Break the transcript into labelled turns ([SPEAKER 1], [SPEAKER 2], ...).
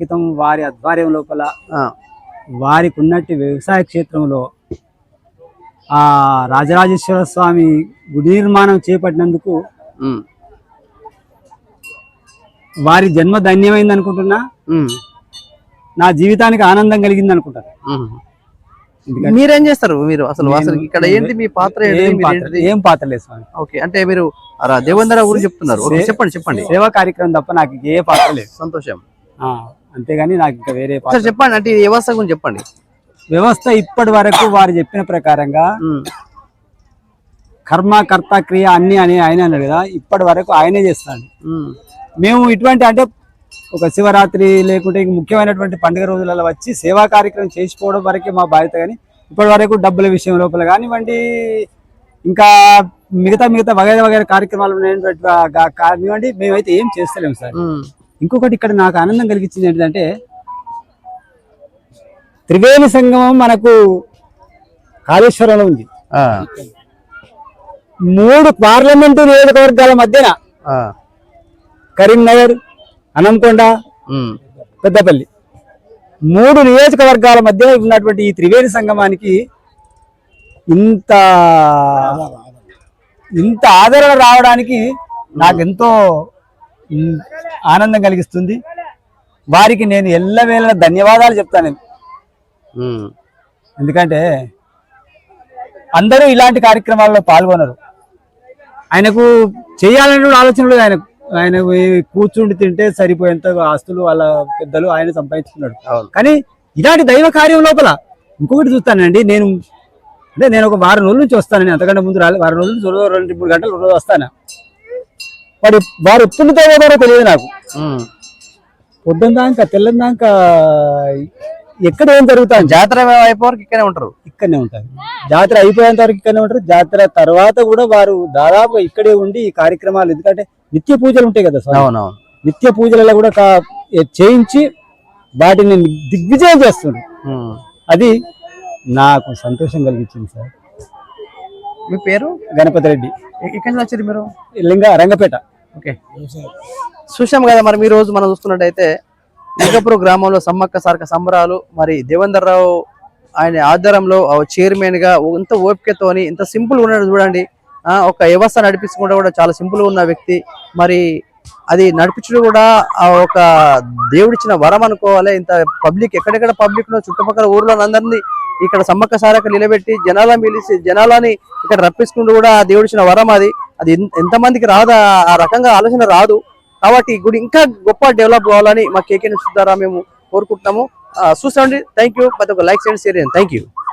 [SPEAKER 1] క్రితం వారి ఆధ్వర్యం లోపల వారికి ఉన్నట్టు వ్యవసాయ క్షేత్రంలో ఆ రాజరాజేశ్వర స్వామి గుడి నిర్మాణం చేపట్టినందుకు వారి జన్మ ధన్యమైంది అనుకుంటున్నా నా జీవితానికి ఆనందం కలిగింది అనుకుంటాను
[SPEAKER 2] మీరేం చేస్తారు? మీరు అసలు ఇక్కడ ఏంటి మీ పాత్ర
[SPEAKER 1] ఏం పాత్ర లేదు స్వామి.
[SPEAKER 2] ఓకే అంటే మీరు దేవేంద్ర గురించి చెప్తున్నారు. చెప్పండి చెప్పండి.
[SPEAKER 1] సేవా కార్యక్రమం తప్ప నాకు ఏ పాత్ర లేదు.
[SPEAKER 2] సంతోషం.
[SPEAKER 1] అంతేగాని నాకు ఇంకా వేరే
[SPEAKER 2] సార్ చెప్పండి అంటే ఈ వ్యవస్థ గురించి చెప్పండి.
[SPEAKER 1] వ్యవస్థ ఇప్పటి వరకు వారు చెప్పిన ప్రకారంగా
[SPEAKER 2] ఉమ్,
[SPEAKER 1] కర్మ కర్త క్రియ అన్ని అని ఆయన అన్నాడు కదా ఇప్పటి వరకు ఆయనే చేస్తాడు.
[SPEAKER 2] ఉమ్,
[SPEAKER 1] మేము ఇటువంటి అంటే ఒక శివరాత్రి లేకుంటే ఇంక ముఖ్యమైనటువంటి పండుగ రోజులలో వచ్చి సేవా కార్యక్రమం చేసిపోవడం వరకే మా బాధ్యత కానీ ఇప్పటి వరకు డబ్బుల విషయం లోపల కానివ్వండి ఇంకా మిగతా మిగతా వగైరా వగైరా కార్యక్రమాలు ఉన్నటువంటి గా- కానివ్వండి మేమైతే ఏం చేస్తలేము సార్.
[SPEAKER 2] ఉమ్,
[SPEAKER 1] ఇంకొకటి ఇక్కడ నాకు ఆనందం కలిగించింది ఏంటంటే త్రివేణి సంగమం మనకు కాళేశ్వరంలో ఉంది. మూడు పార్లమెంటు నియోజకవర్గాల మధ్యన కరీంనగర్ అనంకొండ పెద్దపల్లి. మూడు నియోజకవర్గాల మధ్య ఉన్నటువంటి ఈ త్రివేణి సంగమానికి ఇంత ఇంత ఆదరణ రావడానికి నాకు ఎంతో ఉమ్, ఆనందం కలిగిస్తుంది. వారికి నేను ఎల్లవేళ ధన్యవాదాలు చెప్తాను. ఎందుకంటే అందరూ ఇలాంటి కార్యక్రమాల్లో పాల్గొనరు. ఆయనకు చేయాలనే ఆలోచన లేదు. ఆయనకు ఆయన కూర్చుండి తింటే సరిపోయేంత ఆస్తులు వాళ్ళ పెద్దలు ఆయన సంపాదించుకున్నాడు. కానీ ఇలాంటి దైవ కార్యం లోపల ఇంకొకటి చూస్తానండి. నేను అంటే నేను ఒక వారం రోజుల నుంచి వస్తానని అంతకంటే ముందు రాలే. వారం రోజుల నుంచి రెండు మూడు గంటలు రోజు వస్తాను. వాడు వారు ఎప్పుడు తోడో తెలియదు నాకు. పొద్దున్న దాకా తెల్లని దాకా ఎక్కడ ఏం జరుగుతుంది
[SPEAKER 2] జాతర అయిపోయే వరకు ఇక్కడే ఉంటారు.
[SPEAKER 1] ఇక్కడనే ఉంటారు. జాతర అయిపోయేంత వరకు ఇక్కడనే ఉంటారు. జాతర తర్వాత కూడా వారు దాదాపు ఇక్కడే ఉండి ఈ కార్యక్రమాలు ఎందుకంటే నిత్య పూజలు ఉంటాయి కదా
[SPEAKER 2] అవునవును.
[SPEAKER 1] నిత్య పూజలలో కూడా చేయించి వాటిని దిగ్విజయం
[SPEAKER 2] ఉమ్.
[SPEAKER 1] అది నాకు సంతోషం కలిగించింది సార్.
[SPEAKER 2] మీ పేరు?
[SPEAKER 1] గణపతి రెడ్డి.
[SPEAKER 2] ఎక్కడి నుంచి వచ్చారు మీరు?
[SPEAKER 1] లింగ రంగపేట.
[SPEAKER 2] ఓకే. చూసాం కదా మరి మీ రోజు మనం చూసుకున్నట్టయితే లింగపురం గ్రామంలో సమ్మక్క సారక సంబరాలు మరి దేవేందర్ రావు ఆయన ఆధ్వర్యంలో చైర్మన్గా ఇంత ఓపికతోని ఇంత సింపుల్ ఉన్నాడు చూడండి. ఆ, ఒక వ్యవస్థ నడిపించకుండా కూడా చాలా సింపుల్గా ఉన్న వ్యక్తి. మరి అది నడిపించడం కూడా ఆ ఒక దేవుడిచ్చిన వరం అనుకోవాలి. ఇంత పబ్లిక్ ఎక్కడెక్కడ పబ్లిక్లో చుట్టుపక్కల ఊర్లో అందరినీ ఇక్కడ సమ్మక్క సారక నిలబెట్టి జనాల మిలిసి జనాలని ఇక్కడ రప్పించుకుంటూ కూడా ఆ దేవుడిచ్చిన వరం అది. అది ఎంతమందికి రాదు ఆ- రకంగా ఆలోచన రాదు. కాబట్టి గుడి ఇంకా గొప్ప డెవలప్ కావాలని మా కేకే సుద్దారా మేము కోరుకుంటున్నాము. ఆ, చూస్తామండి థ్యాంక్ యూ ప్రతి ఒక్క లైక్ చేయండి షేర్ చేయండి. Thank you